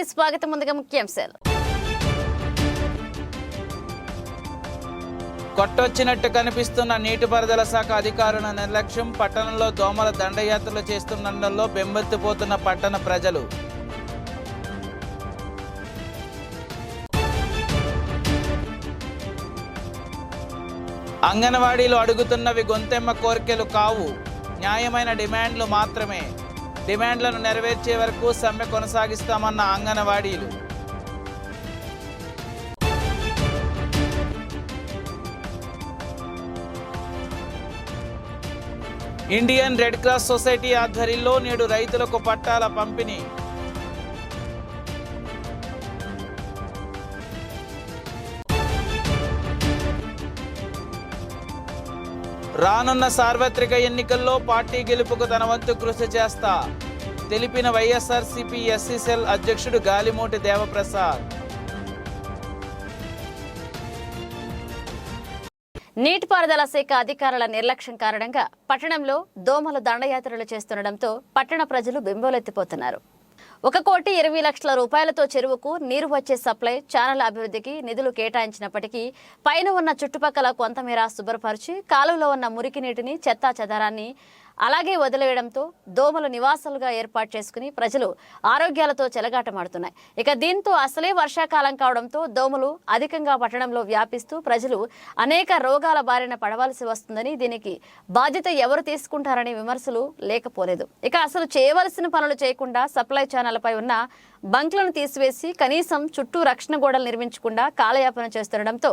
కి స్వాగతం ముందుగా ముఖ్యాంశాలు కొట్టొచ్చినట్టు కనిపిస్తున్న నీటిపారుదల శాఖ అధికారుల నిర్లక్ష్యం పట్టణంలో దోమల దండయాత్రలు చేస్తుండటంలో బెంబెత్తిపోతున్న పట్టణ ప్రజలు. అంగన్వాడీలు అడుగుతున్నవి గొంతెమ్మ కోరికలు కావు. న్యాయమైన డిమాండ్లు మాత్రమే. డిమాండ్లను నెరవేర్చే వరకు సమ్మె కొనసాగిస్తామన్న అంగన్వాడీలు. ఇండియన్ రెడ్ క్రాస్ సొసైటీ ఆధ్వర్యంలో నేడు రైతులకు పట్టాల పంపిణీ. రానున్న సార్వత్రిక ఎన్నికల్లో పార్టీ గెలుపుకు తన వంతు కృషి చేస్తా. తెలిపిన వైఎస్ఆర్సీపీ ఎస్సీ సెల్ అధ్యక్షుడు గాలిమూటి దేవప్రసాద్. నీటిపారుదల శాఖ అధికారుల నిర్లక్ష్యం కారణంగా పట్టణంలో దోమలు దండయాత్రలు చేస్తుండటంతో పట్టణ ప్రజలు బింబోలెత్తిపోతున్నారు. ఒక కోటి ఇరవై లక్షల రూపాయలతో చెరువుకు నీరు వచ్చే సప్లై ఛానల్ అభివృద్ధికి నిధులు కేటాయించినప్పటికీ పైన ఉన్న చుట్టుపక్కల కొంతమేర శుభ్రపరిచి కాలువలో ఉన్న మురికి నీటిని చెత్తా చెదారాన్ని అలాగే వదిలేయడంతో దోమలు నివాసాలుగా ఏర్పాటు చేసుకుని ప్రజలు ఆరోగ్యాలతో చెలగాటమాడుతున్నాయి. ఇక దీంతో అసలే వర్షాకాలం కావడంతో దోమలు అధికంగా పట్టణంలో వ్యాపిస్తూ ప్రజలు అనేక రోగాల బారిన పడవలసి వస్తుందని దీనికి బాధ్యత ఎవరు తీసుకుంటారనే విమర్శలు లేకపోలేదు. ఇక అసలు చేయవలసిన పనులు చేయకుండా సప్లై ఛానళ్ళపై ఉన్న బంక్లను తీసివేసి కనీసం చుట్టూ రక్షణ గోడలు నిర్మించకుండా కాలయాపన చేస్తుండడంతో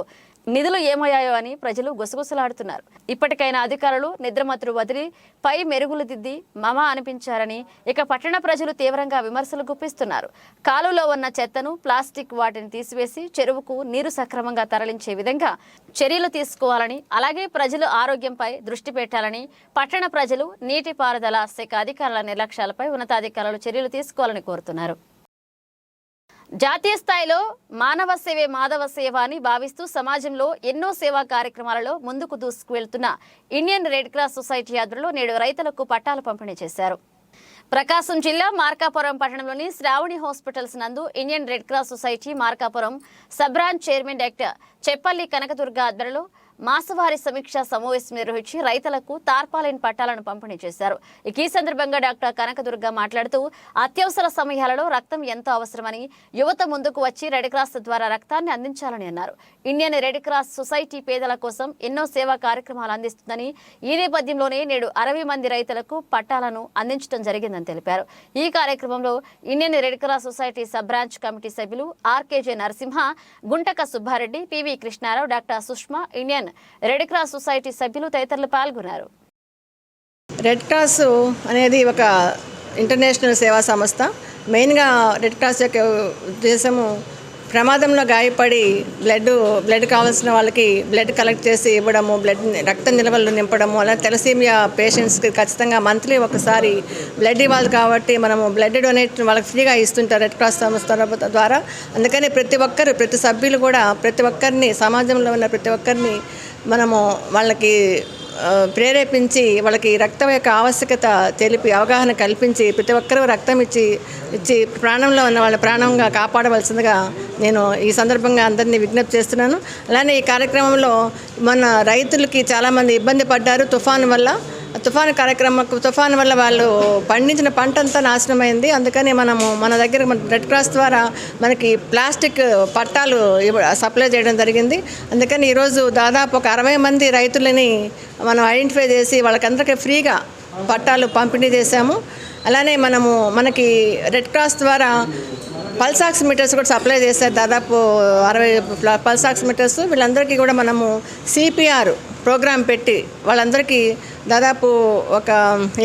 నిధులు ఏమయ్యాయో అని ప్రజలు గుసగుసలాడుతున్నారు. ఇప్పటికైనా అధికారులు నిద్రమతులు వదిలి పై మెరుగులు దిద్ది మమ అనిపించారని ఇక పట్టణ ప్రజలు తీవ్రంగా విమర్శలు గుప్పిస్తున్నారు. కాలువలో ఉన్న చెత్తను ప్లాస్టిక్ వాటిని తీసివేసి చెరువుకు నీరు సక్రమంగా తరలించే విధంగా చర్యలు తీసుకోవాలని అలాగే ప్రజలు ఆరోగ్యంపై దృష్టి పెట్టాలని పట్టణ ప్రజలు నీటిపారుదల శాఖ అధికారుల నిర్లక్ష్యాలపై ఉన్నతాధికారులు చర్యలు తీసుకోవాలని కోరుతున్నారు. జాతీయ స్థాయిలో మానవ సేవే మాధవ సేవ అని భావిస్తూ సమాజంలో ఎన్నో సేవా కార్యక్రమాలలో ముందుకు దూసుకువెళ్తున్న ఇండియన్ రెడ్ క్రాస్ సొసైటీ ఆధ్వర్యంలో నేడు రైతులకు పట్టాలు పంపిణీ చేశారు. ప్రకాశం జిల్లా మార్కాపురం పట్టణంలోని శ్రావణి హాస్పిటల్స్ నందు Indian Red Cross Society Markapuram sub branch chairman doctor Cheppalli Kanakadurga ఆధ్వర్యంలో మాసవారి సమీక్ష సమావేశం నిర్వహించి రైతులకు తార్పాలైన పట్టాలను పంపిణీ చేశారు. ఇక ఈ సందర్భంగా డాక్టర్ కనకదుర్గ మాట్లాడుతూ అత్యవసర సమయాలలో రక్తం ఎంతో అవసరమని యువత ముందుకు వచ్చి రెడ్ క్రాస్ ద్వారా రక్తాన్ని అందించాలని అన్నారు. ఇండియన్ రెడ్ క్రాస్ సొసైటీ పేదల కోసం ఎన్నో సేవా కార్యక్రమాలు అందిస్తుందని ఈ నేపథ్యంలోనే నేడు అరవై మంది రైతులకు పట్టాలను అందించడం జరిగిందని తెలిపారు. ఈ కార్యక్రమంలో Indian Red Cross Society sub branch committee సభ్యులు RKJ Narasimha Guntaka Subbareddy PV Krishnarao doctor Sushma Indian Red Cross Society సభ్యులు తదితరులు పాల్గొన్నారు. రెడ్ క్రాస్ అనేది ఒక ఇంటర్నేషనల్ సేవా సంస్థ. మెయిన్గా రెడ్ క్రాస్ యొక్క ఉద్దేశము ప్రమాదంలో గాయపడి బ్లడ్ బ్లడ్ కావాల్సిన వాళ్ళకి బ్లడ్ కలెక్ట్ చేసి ఇవ్వడము బ్లడ్ రక్త నిల్వలు నింపడము అలా తెలసీమియా పేషెంట్స్కి ఖచ్చితంగా మంత్లీ ఒకసారి బ్లడ్ ఇవ్వాలి కాబట్టి మనము బ్లడ్ డొనేట్ వాళ్ళకి ఫ్రీగా ఇస్తుంటారు రెడ్ క్రాస్ సంస్థ ద్వారా. అందుకని ప్రతి ఒక్కరు ప్రతి సభ్యులు కూడా ప్రతి ఒక్కరిని సమాజంలో ఉన్న ప్రతి ఒక్కరిని మనము వాళ్ళకి ప్రేరేపించి వాళ్ళకి రక్తం యొక్క ఆవశ్యకత తెలిపి అవగాహన కల్పించి ప్రతి ఒక్కరూ రక్తం ఇచ్చి ఇచ్చి ప్రాణంలో ఉన్న వాళ్ళ ప్రాణంగా కాపాడవలసిందిగా నేను ఈ సందర్భంగా అందరినీ విజ్ఞప్తి చేస్తున్నాను. అలానే ఈ కార్యక్రమంలో మన రైతులకి చాలామంది ఇబ్బంది పడ్డారు. తుఫాను వల్ల తుఫాను కార్యక్రమం తుఫాను వల్ల వాళ్ళు పండించిన పంట అంతా నాశనమైంది. అందుకని మనము మన దగ్గర రెడ్ క్రాస్ ద్వారా మనకి ప్లాస్టిక్ పట్టాలు సప్లై చేయడం జరిగింది. అందుకని ఈరోజు దాదాపు ఒక అరవై మంది రైతులని మనం ఐడెంటిఫై చేసి వాళ్ళకందరికీ ఫ్రీగా పట్టాలు పంపిణీ చేశాము. అలానే మనము మనకి రెడ్ క్రాస్ ద్వారా పల్స్ ఆక్సిమీటర్స్ కూడా సప్లై చేశారు. దాదాపు అరవై పల్స్ ఆక్సిమీటర్స్. వీళ్ళందరికీ కూడా మనము సిపిఆర్ ప్రోగ్రాం పెట్టి వాళ్ళందరికీ దాదాపు ఒక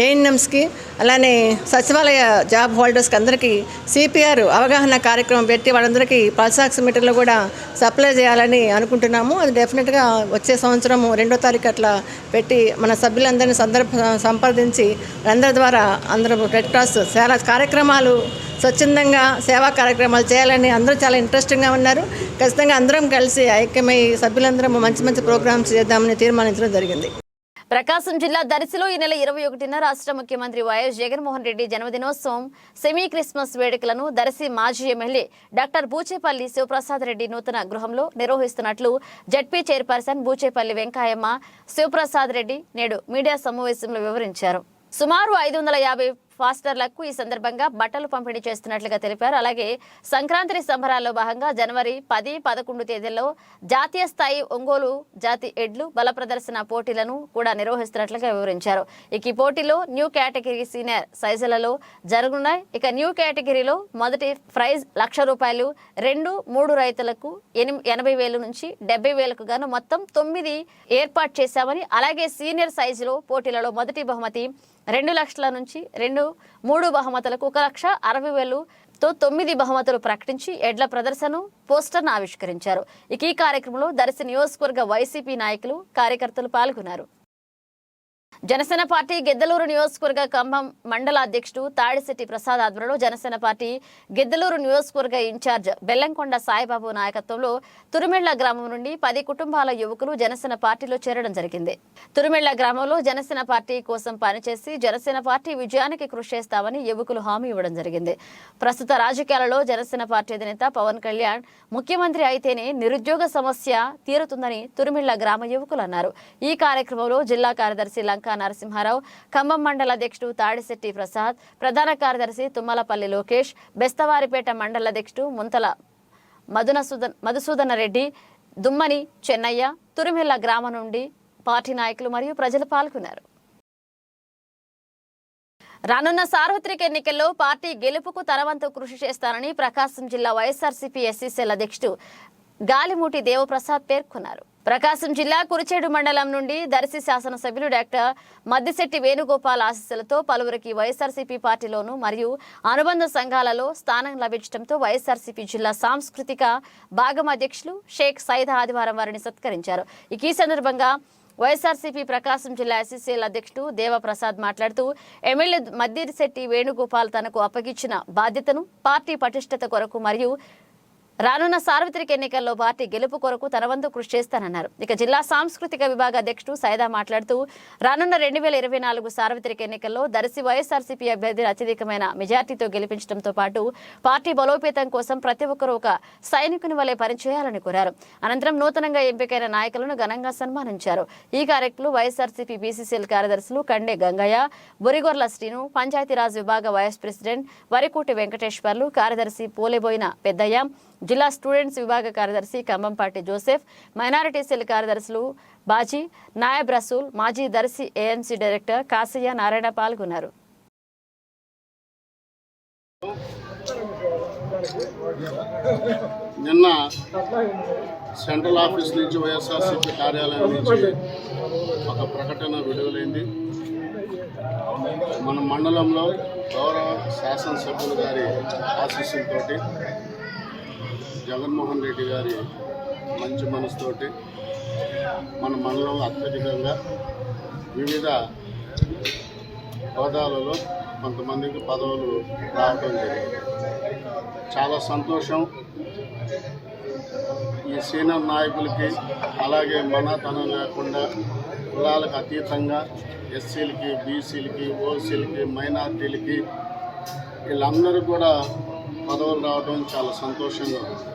ఏఎన్ఎంస్కి అలానే సచివాలయ జాబ్ హోల్డర్స్కి అందరికీ సిపిఆర్ అవగాహన కార్యక్రమం పెట్టి వాళ్ళందరికీ పల్స్ ఆక్సిమీటర్లు కూడా సప్లై చేయాలని అనుకుంటున్నాము. అది డెఫినెట్గా వచ్చే సంవత్సరం రెండో తారీఖు అట్లా పెట్టి మన సభ్యులందరినీ సందర్భ సంప్రదించి అందరి ద్వారా అందరూ రెడ్ క్రాస్ చాలా కార్యక్రమాలు స్వచ్ఛందంగా సేవా కార్యక్రమాలు చేయాలని అందరూ చాలా ఇంట్రెస్టింగ్గా ఉన్నారు. ఖచ్చితంగా అందరం కలిసి ఐక్యమై సభ్యులందరం మంచి మంచి ప్రోగ్రామ్స్ చేద్దామని తీర్మానించడం జరిగింది. ప్రకాశం జిల్లా దరిశిలో ఈ నెల ఇరవై ఒకటిన రాష్ట్ర ముఖ్యమంత్రి వైఎస్ జగన్మోహన్ రెడ్డి జన్మదినోత్సవం సెమీ క్రిస్మస్ వేడుకలను దర్శి మాజీ ఎమ్మెల్యే డాక్టర్ బూచేపల్లి శివప్రసాద్ రెడ్డి నూతన గృహంలో నిర్వహిస్తున్నట్లు జడ్పీ చైర్పర్సన్ బూచేపల్లి వెంకాయమ్మ శివప్రసాద్ రెడ్డి నేడు మీడియా సమావేశంలో వివరించారు. సుమారు ఐదు వందల యాభై ఫాస్టర్లకు ఈ సందర్భంగా బట్టలు పంపిణీ చేస్తున్నట్లుగా తెలిపారు. అలాగే సంక్రాంతి సంబరాల్లో భాగంగా జనవరి పది పదకొండు తేదీల్లో జాతీయ స్థాయి ఒంగోలు జాతి ఎడ్లు బల ప్రదర్శన పోటీలను కూడా నిర్వహిస్తున్నట్లుగా వివరించారు. ఇక ఈ పోటీలో న్యూ కేటగిరీ సీనియర్ సైజులలో జరగనున్నాయి ఇక న్యూ కేటగిరీలో మొదటి ప్రైజ్ లక్ష రూపాయలు రెండు మూడు రైతులకు ఎనిమి ఎనభై వేలు నుంచి డెబ్బై వేలకు గాను మొత్తం తొమ్మిది ఏర్పాటు చేశామని అలాగే సీనియర్ సైజులో పోటీలలో మొదటి బహుమతి రెండు లక్షల నుంచి రెండు మూడు బహుమతులకు ఒక లక్ష అరవై వేలుతో తొమ్మిది బహుమతులు ప్రకటించి ఎడ్ల ప్రదర్శన పోస్టర్ను ఆవిష్కరించారు. ఇక ఈ కార్యక్రమంలో దర్శి నియోజకవర్గ వైసీపీ నాయకులు కార్యకర్తలు పాల్గొన్నారు. జనసేన పార్టీ గిద్దలూరు నియోజకవర్గ ఖమ్మం మండల అధ్యక్షుడు తాడిశెట్టి ప్రసాద్ ఆధ్వర్యంలో జనసేన పార్టీ గిద్దలూరు నియోజకవర్గ ఇన్ఛార్జ్ బెల్లంకొండ సాయిబాబు నాయకత్వంలో తురుమెళ్ళ గ్రామం నుండి పది కుటుంబాల యువకులు జనసేన పార్టీలో చేరడం జరిగింది. తురుమెళ్ళ గ్రామంలో జనసేన పార్టీ కోసం పనిచేసి జనసేన పార్టీ విజయానికి కృషి చేస్తామని యువకులు హామీ ఇవ్వడం జరిగింది. ప్రస్తుత రాజకీయాలలో జనసేన పార్టీ అధినేత పవన్ కళ్యాణ్ ముఖ్యమంత్రి అయితేనే నిరుద్యోగ సమస్య తీరుతుందని తురుమిళ్ళ గ్రామ యువకులు అన్నారు. ఈ కార్యక్రమంలో జిల్లా కార్యదర్శి లంకా నరసింహారావు ఖమ్మం మండల అధ్యక్షుడు తాడిశెట్టి ప్రసాద్ ప్రధాన కార్యదర్శి తుమ్మలపల్లి లోకేష్ బెస్తవారిపేట మండల అధ్యక్షుడు ముంతల మధునసూదన్ మధుసూదన రెడ్డి దుమ్మని చెన్నయ్య తురిమిళ్ళ గ్రామం నుండి పార్టీ నాయకులు మరియు ప్రజలు పాల్గొన్నారు. రానున్న సార్వత్రిక ఎన్నికల్లో పార్టీ గెలుపుకు తనవంతు కృషి చేస్తానని ప్రకాశం జిల్లా వైఎస్ఆర్సీపీ ఎస్సీసీఎల్ అధ్యక్షుడు గాలిమూటి దేవప్రసాద్ పేర్కొన్నారు. ప్రకాశం జిల్లా కురిచేడు మండలం నుండి దర్శి శాసనసభ్యులు డాక్టర్ మద్దిశెట్టి వేణుగోపాల్ ఆశీస్సులతో పలువురికి వైఎస్ఆర్సీపీ పార్టీలోను మరియు అనుబంధ సంఘాలలో స్థానం లభించడంతో వైఎస్ఆర్సీపీ జిల్లా సాంస్కృతిక భాగం అధ్యక్షులు షేక్ సైద్ ఆదివారం వారిని సత్కరించారు. ఇక ఈ సందర్భంగా వైఎస్ఆర్సీపీ ప్రకాశం జిల్లా ఎస్సీసీఎల్ అధ్యక్షుడు దేవప్రసాద్ మాట్లాడుతూ ఎమ్మెల్యే మద్దిశెట్టి వేణుగోపాల్ తనకు అప్పగించిన బాధ్యతను పార్టీ పటిష్టత కొరకు మరియు రానున్న సార్వత్రిక ఎన్నికల్లో పార్టీ గెలుపు కొరకు తన వంతు కృషి చేస్తానన్నారు. ఇక జిల్లా సాంస్కృతిక విభాగ అధ్యక్షుడు సైదా మాట్లాడుతూ రానున్న రెండు వేల ఇరవై నాలుగు సార్వత్రిక ఎన్నికల్లో దర్శి వైఎస్ఆర్సీపీ అభ్యర్థిని అత్యధికమైన మెజార్టీతో గెలిపించడంతో పాటు పార్టీ బలోపేతం కోసం ప్రతి ఒక్కరూ ఒక సైనికుని వలె పనిచేయాలని కోరారు. అనంతరం నూతనంగా ఎంపికైన నాయకులను ఘనంగా సన్మానించారు. ఈ కార్యక్రమంలో వైఎస్ఆర్సీపీ బీసీసీఎల్ కార్యదర్శులు కండే గంగయ్య బొరిగొర్ల శ్రీను పంచాయతీరాజ్ విభాగ వైస్ ప్రెసిడెంట్ వరికోటి వెంకటేశ్వర్లు కార్యదర్శి పోలేబోయిన పెద్దయ్య జిల్లా స్టూడెంట్స్ విభాగ కార్యదర్శి కంబంపాటి జోసెఫ్ మైనారిటీ సెల్ కార్యదర్శులు బాజీ నాయబ్ రసూల్ మాజీ దర్శి ఏఎంసీ డైరెక్టర్ కాసయ్య నారాయణ పాల్గొన్నారు. నిన్న సెంట్రల్ ఆఫీస్ నుంచి వైఎస్ఆర్సీపీ కార్యాలయం నుంచి ఒక ప్రకటన విడుదలైంది. మన మండలంలో గౌరవ శాసనసభ్యులు గారి ఆశీస్సులతోటి జగన్మోహన్ రెడ్డి గారి మంచి మనసుతోటి మన మండలంలో అత్యధికంగా వివిధ హోదాలలో కొంతమందికి పదవులు రావడం జరిగింది. చాలా సంతోషం. ఈ సీనియర్ నాయకులకి అలాగే మనతనం లేకుండా కులాలకు అతీతంగా ఎస్సీలకి బీసీలకి ఓసీలకి మైనార్టీలకి వీళ్ళందరూ కూడా పదవులు రావడం చాలా సంతోషంగా ఉంది.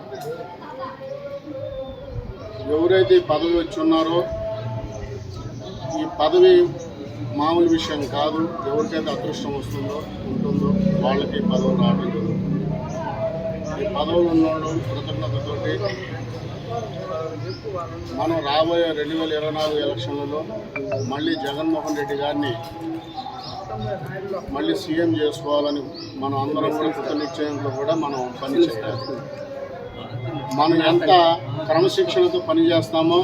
ఎవరైతే ఈ పదవి వచ్చి ఉన్నారో ఈ పదవి మామూలు విషయం కాదు. ఎవరికైతే అదృష్టం వస్తుందో ఉంటుందో వాళ్ళకి పదవి రావడం జరుగుతుంది. ఈ పదవులు ఉన్నోడు కృతజ్ఞతతోటి మనం రాబోయే రెండు వేల ఇరవై నాలుగు ఎలక్షన్లలో మళ్ళీ జగన్మోహన్ రెడ్డి గారిని మళ్ళీ సీఎం చేసుకోవాలని మనం అందరం కూడా కృతనిశ్చయంతో కూడా మనం పనిచేయాలి మనం ఎంత క్రమశిక్షణతో పనిచేస్తామో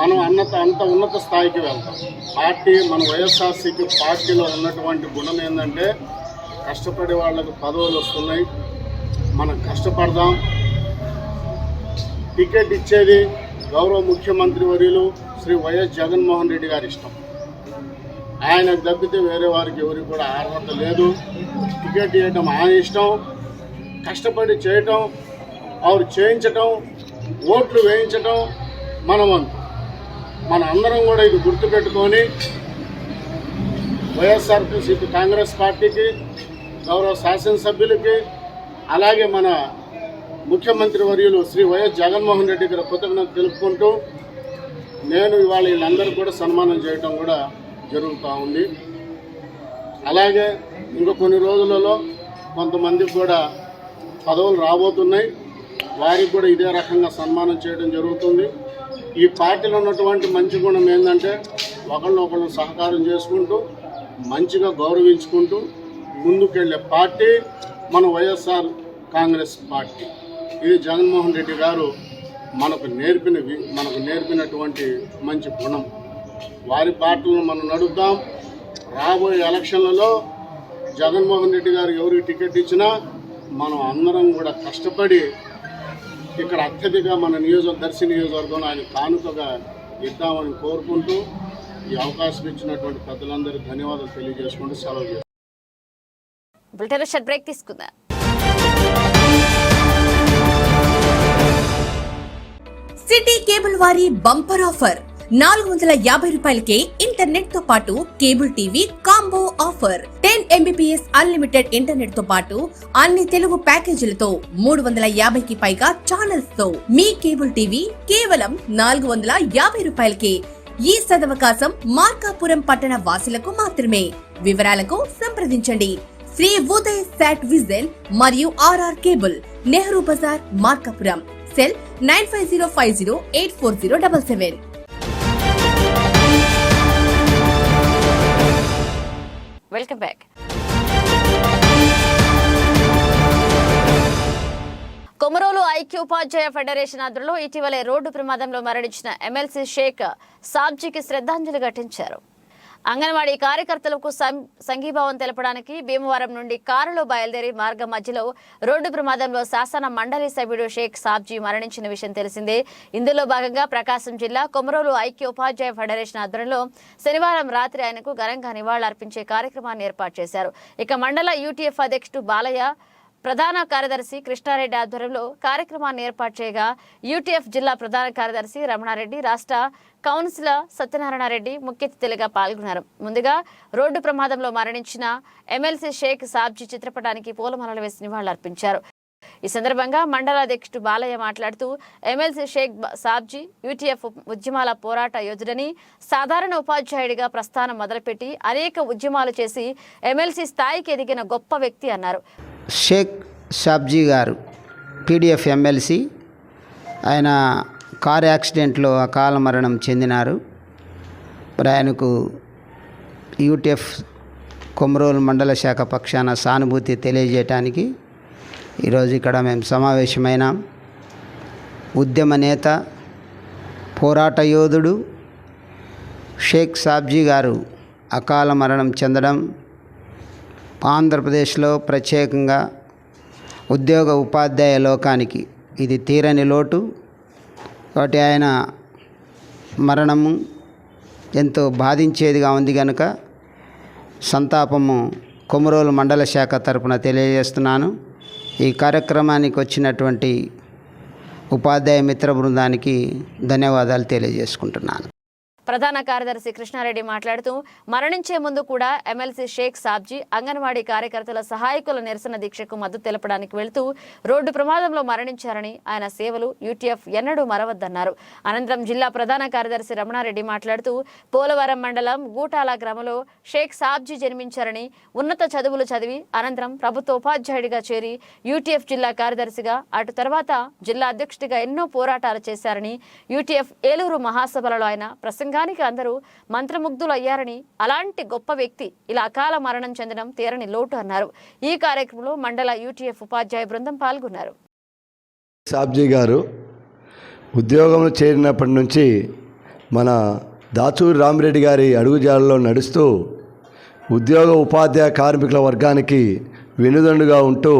మనం అన్నత అంత ఉన్నత స్థాయికి వెళ్తాం. పార్టీ మన వైఎస్ఆర్సీపీ పార్టీలో ఉన్నటువంటి గుణం ఏంటంటే కష్టపడే వాళ్ళకు పదవులు వస్తున్నాయి. మనం కష్టపడదాం. టికెట్ ఇచ్చేది గౌరవ ముఖ్యమంత్రి వర్యులు శ్రీ వైఎస్ జగన్మోహన్ రెడ్డి గారి ఇష్టం. ఆయనకు తప్పితే వేరే వారికి ఎవరికి కూడా అర్హత లేదు. టికెట్ ఇవ్వటం ఆయన ఇష్టం. కష్టపడి చేయటం ఆవిడ చేయించటం ఓట్లు వేయించటం మనమంత. మన అందరం కూడా ఇది గుర్తుపెట్టుకొని వైఎస్ఆర్సీపీ కాంగ్రెస్ పార్టీకి గౌరవ శాసనసభ్యులకి అలాగే మన ముఖ్యమంత్రి వర్యులు శ్రీ వైఎస్ జగన్మోహన్ రెడ్డి గారి కృతజ్ఞత తెలుపుకుంటూ నేను ఇవాళ వీళ్ళందరూ కూడా సన్మానం చేయటం కూడా జరుగుతూ ఉంది. అలాగే ఇంకా కొన్ని రోజులలో కొంతమందికి కూడా పదవులు రాబోతున్నాయి. వారికి కూడా ఇదే రకంగా సన్మానం చేయడం జరుగుతుంది. ఈ పార్టీలో ఉన్నటువంటి మంచి గుణం ఏంటంటే ఒకళ్ళనొకళ్ళు సహకారం చేసుకుంటూ మంచిగా గౌరవించుకుంటూ ముందుకెళ్ళే పార్టీ మన వైఎస్ఆర్ కాంగ్రెస్ పార్టీ. ఇది జగన్మోహన్ రెడ్డి గారు మనకు నేర్పిన వి- మనకు నేర్పినటువంటి మంచి గుణం. వారి పార్టీలను మనం నడుద్దాం రాబోయే ఎలక్షన్లలో జగన్మోహన్ రెడ్డి గారు ఎవరికి టికెట్ ఇచ్చినా మనం అందరం కూడా కష్టపడి ఇక్కడ అత్యధిక మన నియోజక దర్శి నియోజకవర్గంలో ఆయన కానుకగా ఇద్దామని కోరుకుంటూ ఈ అవకాశం ఇచ్చినటువంటి పెద్దలందరికీ ధన్యవాదాలు తెలియజేసుకుంటూ సెలవు చేస్తాను బ్రేక్ తీసుకుందాం. సిటీ కేబుల్ వారి బంపర్ ఆఫర్. నాలుగు వందల యాభై రూపాయలకే ఇంటర్నెట్తో పాటు cable TV combo offer. Ten Mbps unlimited ఇంటర్నెట్తో పాటు అన్ని తెలుగు ప్యాకేజీలతో మూడు వందల యాభైకి పైగా ఛానల్స్తో మీ కేబుల్ టీవీ కేవలం నాలుగు వందల యాభై రూపాయలకే. ఈ సదవకాశం మార్కాపురం పట్టణ వాసులకు మాత్రమే. వివరాలకు సంప్రదించండి. శ్రీ ఉదయ్ శాట్ విజన్ మరియు RR cable Nehru Bazar Markapuram. Cell nine five zero five zero eight four zero double seven. Welcome back Komarolu ఐక్య ఉపాధ్యాయ ఫెడరేషన్ ఆధ్వర్యంలో ఇటీవలే రోడ్డు ప్రమాదంలో మరణించిన ఎమ్మెల్సీ షేక్ సాబ్జీకి శ్రద్ధాంజలి ఘటించారు. అంగన్వాడీ కార్యకర్తలకు సంఘీభావం తెలపడానికి భీమవరం నుండి కారులో బయలుదేరి మార్గం మధ్యలో రోడ్డు ప్రమాదంలో శాసన మండలి సభ్యుడు షేక్ సాబ్జీ మరణించిన విషయం తెలిసిందే. ఇందులో భాగంగా ప్రకాశం జిల్లా కొమరోలు ఐక్య ఉపాధ్యాయ ఫెడరేషన్ ఆధ్వర్యంలో శనివారం రాత్రి ఆయనకు ఘనంగా నివాళులర్పించే కార్యక్రమాన్ని ఏర్పాటు చేశారు. ఇక మండల యూటీఎఫ్ అధ్యక్షుడు బాలయ్య ప్రధాన కార్యదర్శి కృష్ణారెడ్డి ఆధ్వర్యంలో కార్యక్రమాన్ని ఏర్పాటు చేయగా యూటీఎఫ్ జిల్లా ప్రధాన కార్యదర్శి రమణారెడ్డి రాష్ట్ర కౌన్సిలర్ సత్యనారాయణ రెడ్డి ముఖ్య అతిథులుగా పాల్గొన్నారు. ముందుగా రోడ్డు ప్రమాదంలో మరణించిన ఎమ్మెల్సీ షేక్ సాబ్జీ చిత్రపటానికి పూలమాలలు వేసి నివాళులర్పించారు. ఈ సందర్భంగా మండల అధ్యక్షుడు బాలయ్య మాట్లాడుతూ ఎమ్మెల్సీ షేక్ సాబ్జీ యూటీఎఫ్ ఉద్యమాల పోరాట యోధుడని సాధారణ ఉపాధ్యాయుడిగా ప్రస్థానం మొదలుపెట్టి అనేక ఉద్యమాలు చేసి ఎమ్మెల్సీ స్థాయికి ఎదిగిన గొప్ప వ్యక్తి అన్నారు. షేక్ షాబ్జీ గారు పీడిఎఫ్ ఎమ్మెల్సీ. ఆయన కారు యాక్సిడెంట్లో అకాల మరణం చెందినారు. మరి ఆయనకు యూటీఎఫ్ కొమరోలు మండల శాఖ పక్షాన సానుభూతి తెలియజేయటానికి ఈరోజు ఇక్కడ మేము సమావేశమైన. ఉద్యమ నేత పోరాట యోధుడు షేక్ సాబ్జీ గారు అకాల మరణం చెందడం ఆంధ్రప్రదేశ్లో ప్రత్యేకంగా ఉద్యోగ ఉపాధ్యాయ లోకానికి ఇది తీరని లోటు. కాబట్టి ఆయన మరణము ఎంతో బాధించేదిగా ఉంది కనుక సంతాపము కొమరోలు మండల శాఖ తరపున తెలియజేస్తున్నాను. ఈ కార్యక్రమానికి వచ్చినటువంటి ఉపాధ్యాయ మిత్ర బృందానికి ధన్యవాదాలు తెలియజేసుకుంటున్నాను. ప్రధాన కార్యదర్శి కృష్ణారెడ్డి మాట్లాడుతూ మరణించే ముందు కూడా ఎమ్మెల్సీ షేక్ సాబ్జీ అంగన్వాడీ కార్యకర్తల సహాయకుల నిరసన దీక్షకు మద్దతు తెలపడానికి వెళ్తూ రోడ్డు ప్రమాదంలో మరణించారని ఆయన సేవలు యూటీఎఫ్ ఎన్నడూ మరవద్దన్నారు. అనంతరం జిల్లా ప్రధాన కార్యదర్శి రమణారెడ్డి మాట్లాడుతూ పోలవరం మండలం గూటాల గ్రామంలో షేక్ సాబ్జీ జన్మించారని ఉన్నత చదువులు చదివి అనంతరం ప్రభుత్వ ఉపాధ్యాయుడిగా చేరి యూటీఎఫ్ జిల్లా కార్యదర్శిగా అటు తర్వాత జిల్లా అధ్యక్షుడిగా ఎన్నో పోరాటాలు చేశారని యూటీఎఫ్ ఏలూరు మహాసభలలో ఆయన ప్రసంగ ప్రసంగానికి అందరూ మంత్రముగ్ధులు అయ్యారని అలాంటి గొప్ప వ్యక్తి ఇలా అకాల మరణం చెందడం తీరని లోటు అన్నారు. ఈ కార్యక్రమంలో మండల యూటీఎఫ్ ఉపాధ్యాయ బృందం పాల్గొన్నారు. సాబ్జీ గారు ఉద్యోగంలో చేరినప్పటి నుంచి మన దాచూరి రామిరెడ్డి గారి అడుగుజాడలో నడుస్తూ ఉద్యోగ ఉపాధ్యాయ కార్మికుల వర్గానికి వెనుదండుగా ఉంటూ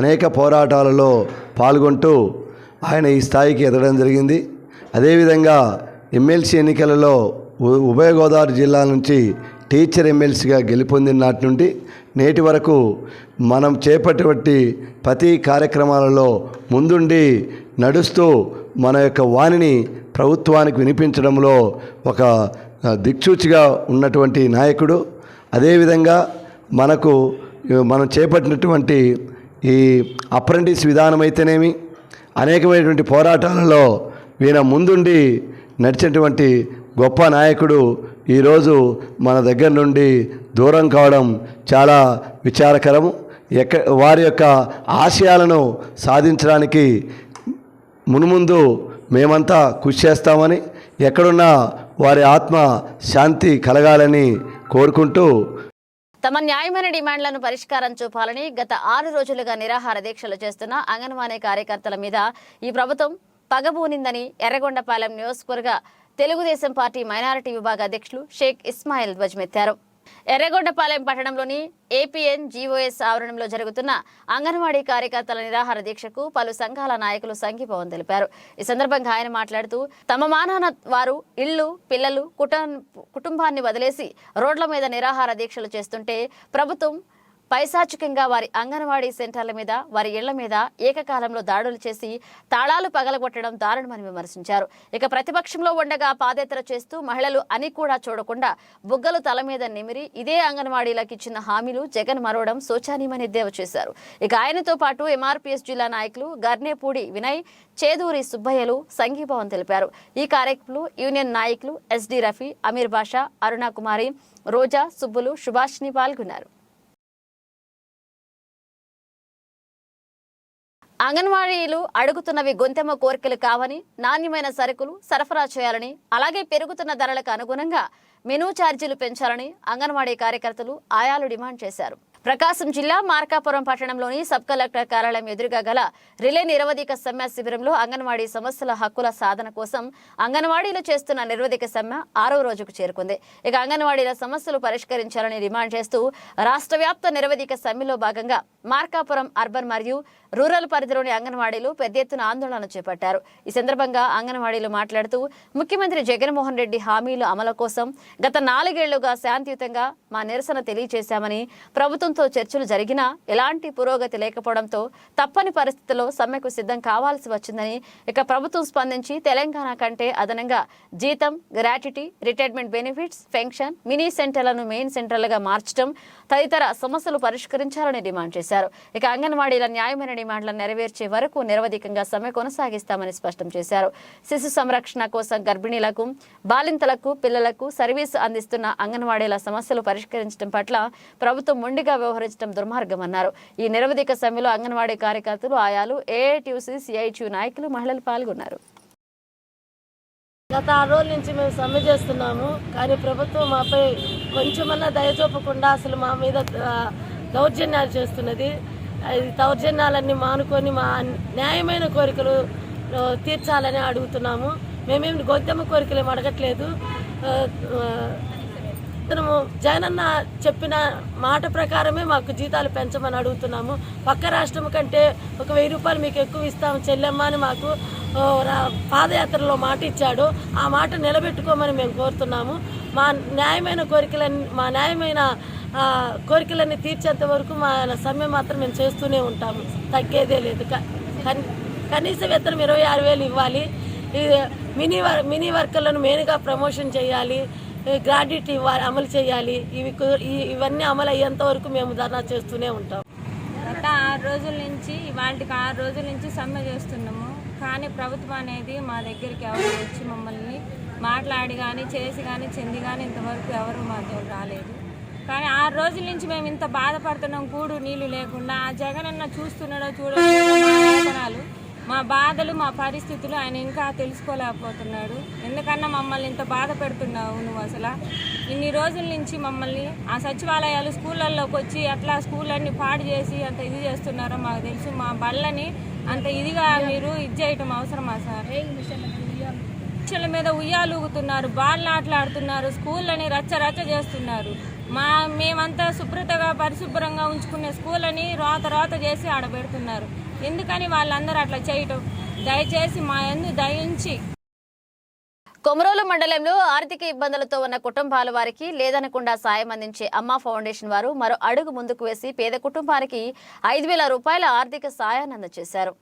అనేక పోరాటాలలో పాల్గొంటూ ఆయన ఈ స్థాయికి ఎదగడం జరిగింది. అదేవిధంగా ఎమ్మెల్సీ ఎన్నికలలో ఉభయ గోదావరి జిల్లా నుంచి టీచర్ ఎమ్మెల్సీగా గెలుపొందిన నాటి నుండి నేటి వరకు మనం చేపట్టి ప్రతి కార్యక్రమాలలో ముందుండి నడుస్తూ మన యొక్క వాణిని ప్రభుత్వానికి వినిపించడంలో ఒక దిక్సూచిగా ఉన్నటువంటి నాయకుడు. అదేవిధంగా మనకు మనం చేపట్టినటువంటి ఈ అప్రెంటిస్ విధానం అయితేనేమి అనేకమైనటువంటి పోరాటాలలో ఈయన ముందుండి నడిచినటువంటి గొప్ప నాయకుడు ఈరోజు మన దగ్గర నుండి దూరం కావడం చాలా విచారకరము ఎక్క వారి యొక్క ఆశయాలను సాధించడానికి మునుముందు మేమంతా కృషి చేస్తామని ఎక్కడున్నా వారి ఆత్మ శాంతి కలగాలని కోరుకుంటూ తమ న్యాయమైన డిమాండ్లను పరిష్కారం చూపాలని గత ఆరు రోజులుగా నిరాహార దీక్షలు చేస్తున్న అంగన్వాడీ కార్యకర్తల మీద ఈ ప్రభుత్వం పగబూనిందని ఎర్రగొండపాలెం నియోజకవర్గ తెలుగుదేశం పార్టీ మైనారిటీ విభాగ అధ్యక్షులు షేక్ ఇస్మాయిల్ ధ్వజమెత్తారు. ఎర్రగొండపాలెం పట్టణంలోని ఏపీఎన్ జీఓఎస్ ఆవరణంలో జరుగుతున్న అంగన్వాడీ కార్యకర్తల నిరాహార దీక్షకు పలు సంఘాల నాయకులు సంఘీభావం తెలిపారు. ఈ సందర్భంగా ఆయన మాట్లాడుతూ తమ మానాన వారు ఇళ్ళు పిల్లలు కుటుంబాన్ని వదిలేసి రోడ్ల మీద నిరాహార దీక్షలు చేస్తుంటే ప్రభుత్వం పైశాచికంగా వారి అంగన్వాడీ సెంటర్ల మీద వారి ఇళ్ళ మీద ఏకకాలంలో దాడులు చేసి తాళాలు పగలగొట్టడం దారుణమని విమర్శించారు. ఇక ప్రతిపక్షంలో ఉండగా పాదయాత్ర చేస్తూ మహిళలు అని కూడా చూడకుండా బుగ్గలు తల మీద నిమిరి ఇదే అంగన్వాడీలకు ఇచ్చిన హామీలు జగన్ మరవడం శోచానీయమని ఎద్దేవా చేశారు. ఇక ఆయనతో పాటు ఎంఆర్పీఎస్ జిల్లా నాయకులు గర్నేపూడి వినయ్ చేదూరి సుబ్బయ్యలు సంఘీభావం తెలిపారు. ఈ కార్యక్రమంలో యూనియన్ నాయకులు ఎస్డి రఫీ అమీర్ బాషా అరుణాకుమారి రోజా సుబ్బులు సుభాష్ని పాల్గొన్నారు. అంగన్వాడీలు అడుగుతున్నవి గొంతెమ్మ కోరికలు కావని నాణ్యమైన సరుకులు సరఫరా చేయాలని అలాగే పెరుగుతున్న ధరలకు అనుగుణంగా మెనూ ఛార్జీలు పెంచాలని అంగన్వాడీ కార్యకర్తలు ఆయాలు డిమాండ్ చేశారు. ప్రకాశం జిల్లా మార్కాపురం పట్టణంలోని సబ్ కలెక్టర్ కార్యాలయం ఎదురుగా గల రిలే నిరవధిక సమ్మె శిబిరంలో అంగన్వాడీ సమస్యల హక్కుల సాధన కోసం అంగన్వాడీలు చేస్తున్న నిరవధిక సమ్మె ఆరో రోజుకు చేరుకుంది. ఇక అంగన్వాడీల సమస్యలు పరిష్కరించాలని డిమాండ్ చేస్తూ రాష్ట్ర వ్యాప్త నిరవధిక సమ్మెలో భాగంగా మార్కాపురం అర్బన్ మరియు రూరల్ పరిధిలోని అంగన్వాడీలు పెద్ద ఎత్తున ఆందోళన చేపట్టారు. ఈ సందర్భంగా అంగన్వాడీలు మాట్లాడుతూ ముఖ్యమంత్రి జగన్మోహన్ రెడ్డి హామీల అమలు కోసం గత నాలుగేళ్ళుగా శాంతియుతంగా మా నిరసన తెలియజేశామని ప్రభుత్వం ప్రభుత్వంతో చర్చలు జరిగినా ఎలాంటి పురోగతి లేకపోవడంతో తప్పని పరిస్థితుల్లో సమ్మెకు సిద్ధం కావాల్సి వచ్చిందని ఇక ప్రభుత్వం స్పందించి తెలంగాణ కంటే అదనంగా జీతం gratuity retirement benefits pension mini సెంటర్లను main సెంటర్లుగా మార్చడం తదితర సమస్యలు పరిష్కరించాలని డిమాండ్ చేశారు. ఇక అంగన్వాడీల న్యాయమైన డిమాండ్లను నెరవేర్చే వరకు నిరవధికంగా సమ్మె కొనసాగిస్తామని స్పష్టం చేశారు. శిశు సంరక్షణ కోసం గర్భిణీలకు బాలింతలకు పిల్లలకు సర్వీసు అందిస్తున్న అంగన్వాడీల సమస్యలు పరిష్కరించడం పట్ల ప్రభుత్వం మొండిగా వ్యవహరించడం దుర్మార్గమన్నారు. ఈ నిరవధిక సమ్మెలో అంగన్వాడీ కార్యకర్తలు ఆయాలు ఏఐటీయూసీ సిఐటియు నాయకులు మహిళలు పాల్గొన్నారు. గత ఆరు రోజుల నుంచి మేము సమ్మె చేస్తున్నాము. కానీ ప్రభుత్వం మాపై కొంచెమన్నా దయ చూపకుండా అసలు మా మీద దౌర్జన్యాలు చేస్తున్నది. ఈ దౌర్జన్యాలన్నీ మానుకొని మా న్యాయమైన కోరికలు తీర్చాలని అడుగుతున్నాము. మేమేమి గొంతెమ్మ కోరికలు ఏమి అడగట్లేదు అతను జగనన్న చెప్పిన మాట ప్రకారమే మాకు జీతాలు పెంచమని అడుగుతున్నాము. పక్క రాష్ట్రం కంటే ఒక వెయ్యి రూపాయలు మీకు ఎక్కువ ఇస్తాము చెల్లెమ్మ అని మాకు రా- పాదయాత్రలో మాట ఇచ్చాడు. ఆ మాట నిలబెట్టుకోమని మేము కోరుతున్నాము. మా న్యాయమైన కోరికలన్నీ మా న్యాయమైన కోరికలన్నీ తీర్చేంత వరకు మా సమ్మె మాత్రం మేము చేస్తూనే ఉంటాము. తగ్గేదే లేదు. క- కనీస వేతనం ఇరవై ఆరు వేలు ఇవ్వాలి. ఈ మినీ వర్ మినీ వర్కర్లను మెయిన్గా ప్రమోషన్ చేయాలి. గ్రాడ్యుటీ ఇవ్వాలి అమలు చేయాలి. ఇవి ఇవన్నీ అమలు అయ్యేంత వరకు మేము ధర్నా చేస్తూనే ఉంటాం. గత ఆరు రోజుల నుంచి ఇవాళకి ఆరు రోజుల నుంచి సమ్మె చేస్తున్నాము. కానీ ప్రభుత్వం అనేది మా దగ్గరికి ఎవరు వచ్చి మమ్మల్ని మాట్లాడి కానీ చేసి కానీ చెంది కానీ ఇంతవరకు ఎవరు మా దగ్గర రాలేదు. కానీ ఆరు రోజుల నుంచి మేము ఇంత బాధపడుతున్నాం. కూడు నీళ్ళు లేకుండా. ఆ జగన్ చూస్తున్నాడో చూడలేదో మా బాధలు మా పరిస్థితులు ఆయన ఇంకా తెలుసుకోలేకపోతున్నాడు. ఎందుకన్నా మమ్మల్ని ఇంత బాధ పెడుతున్నావు నువ్వు అసలు? ఇన్ని రోజుల నుంచి మమ్మల్ని ఆ సచివాలయాలు స్కూళ్ళల్లోకి వచ్చి అట్లా స్కూళ్ళన్నీ పాడు చేసి అంత ఇది చేస్తున్నారో మాకు తెలుసు. మా బళ్ళని అంత ఇదిగా మీరు ఇది చేయటం అవసరమా సార్? మిషన్ల మీద ఉయ్యాలూగుతున్నారు బాల్ ఆటలాడుతున్నారు స్కూళ్ళని రచ్చ రచ్చ చేస్తున్నారు. మా మేమంతా శుభ్రతగా పరిశుభ్రంగా ఉంచుకునే స్కూళ్ళని రోత రోత చేసి ఆడబెడుతున్నారు. ఎందుకని వాళ్ళందరూ అట్లా చేయటం? దయచేసి మా ఎందు దయించి. కొమరోలు మండలంలో ఆర్థిక ఇబ్బందులతో ఉన్న కుటుంబాల వారికి లేదనకుండా సాయం అందించే అమ్మా ఫౌండేషన్ వారు మరో అడుగు ముందుకు వేసి పేద కుటుంబానికి ఐదు వేల రూపాయల ఆర్థిక సాయాన్ని అందజేశారు.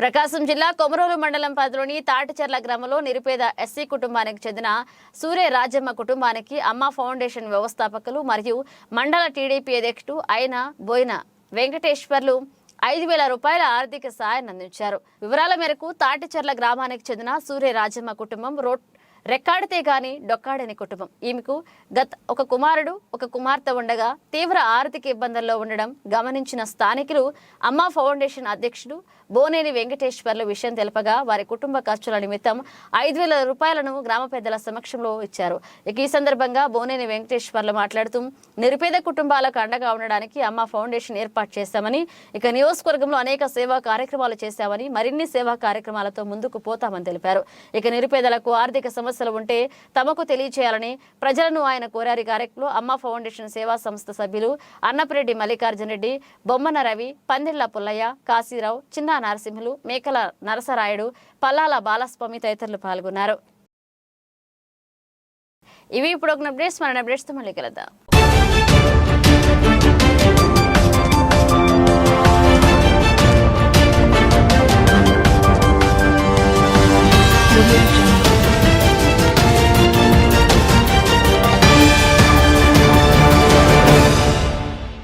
ప్రకాశం జిల్లా కొమరోలు మండలం పరిధిలోని తాటిచెర్ల గ్రామంలో నిరుపేద ఎస్సీ కుటుంబానికి చెందిన సూర్య రాజమ్మ కుటుంబానికి అమ్మ ఫౌండేషన్ వ్యవస్థాపకులు మరియు మండల టీడీపీ అధ్యక్షుడు అయిన బోయిన వెంకటేశ్వర్లు ఐదు వేల రూపాయల ఆర్థిక సాయాన్ని అందించారు. వివరాల మేరకు తాటిచెర్ల గ్రామానికి చెందిన సూర్య రాజమ్మ కుటుంబం రోడ్ రెక్కాడితే గాని డొక్కాడని కుటుంబం. ఈమెకు గత ఒక కుమారుడు ఒక కుమార్తె ఉండగా తీవ్ర ఆర్థిక ఇబ్బందుల్లో ఉండడం గమనించిన స్థానికులు అమ్మా ఫౌండేషన్ అధ్యక్షుడు బోనేని వెంకటేశ్వర్లు విషయం తెలపగా వారి కుటుంబ ఖర్చుల నిమిత్తం ఐదు వేల రూపాయలను గ్రామ పెద్దల సమక్షంలో ఇచ్చారు. ఇక ఈ సందర్భంగా బోనేని వెంకటేశ్వర్లు మాట్లాడుతూ నిరుపేద కుటుంబాలకు అండగా ఉండడానికి అమ్మ ఫౌండేషన్ ఏర్పాటు చేశామని ఇక నియోజకవర్గంలో అనేక సేవా కార్యక్రమాలు చేశామని మరిన్ని సేవా కార్యక్రమాలతో ముందుకు పోతామని తెలిపారు. ఇక నిరుపేదలకు ఆర్థిక సమస్య సమస్యలు ఉంటే తమకు తెలియచేయాలని ప్రజలను ఆయన కోరారు. ఈ కార్యక్రమంలో అమ్మ ఫౌండేషన్ సేవా సంస్థ సభ్యులు అన్నపరెడ్డి మల్లికార్జున రెడ్డి బొమ్మన రవి పందిళ్ళ పుల్లయ్య కాశీరావు చిన్న నరసింహులు మేకల నరసరాయుడు పల్లాల బాలస్వామి తదితరులు పాల్గొన్నారు. ఇవి ఇప్పుడు ఒక అప్డేట్స్ మన అప్డేట్స్తో మళ్ళీ కలుద్దాం. Audio Jungle.